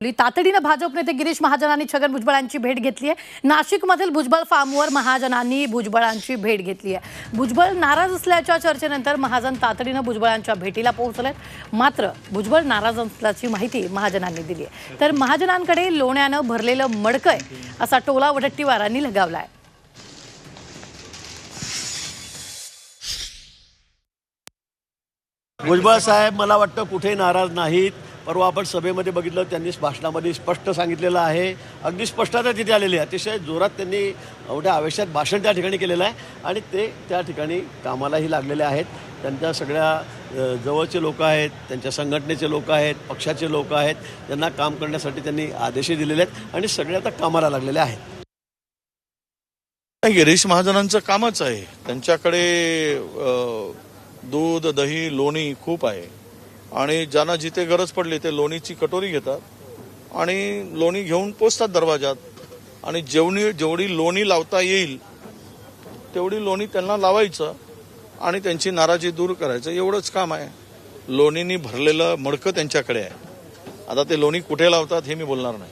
तातडीनं भाजप नेते गिरीश महाजनांनी छगन भुजबळांची भेट घेतली आहे नाशिकमधील भुजबळ फार्मवर महाजनांनी भुजबळांची भेट घेतली आहे भुजबळ नाराज असल्याच्या चर्चेनंतर महाजन तातडीनं भुजबळांच्या भेटीला पोहोचलेत. मात्र भुजबळ नाराज असल्याची माहिती महाजनांनी दिली आहे तर महाजनांकडे लोण्यानं भरलेलं मडकय असा टोला वडट्टीवारांनी लगावला आहे भुजबळ साहेब मला वाटतं कुठे नाराज नाहीत. परवा आपण सभेमध्ये बघितलं त्यांनी भाषणामध्ये स्पष्ट सांगितलेलं आहे. अगदी स्पष्टता तिथे आलेली आहे. अतिशय जोरात त्यांनी एवढ्या आवेशात भाषण त्या ठिकाणी केलेलं आहे आणि ते त्या ठिकाणी कामालाही लागलेले आहेत. त्यांच्या सगळ्या जवळचे लोक आहेत त्यांच्या संघटनेचे लोक आहेत पक्षाचे लोक आहेत त्यांना काम करण्यासाठी त्यांनी आदेशही दिलेले आहेत आणि सगळे आता कामाला लागलेले आहेत. गिरीश महाजनांचं कामच आहे. त्यांच्याकडे दूध दही लोणी खूप आहे. आणि ज्यांना जिथे गरज पडली ते लोणीची कटोरी घेतात आणि लोणी घेऊन पोचतात दरवाजात आणि जेवणी जेवढी लोणी लावता येईल तेवढी लोणी त्यांना लावायचं आणि त्यांची नाराजी दूर करायचं. एवढंच काम आहे. लोणीनी भरलेलं मडकं त्यांच्याकडे आहे. आता ते लोणी कुठे लावतात हे मी बोलणार नाही.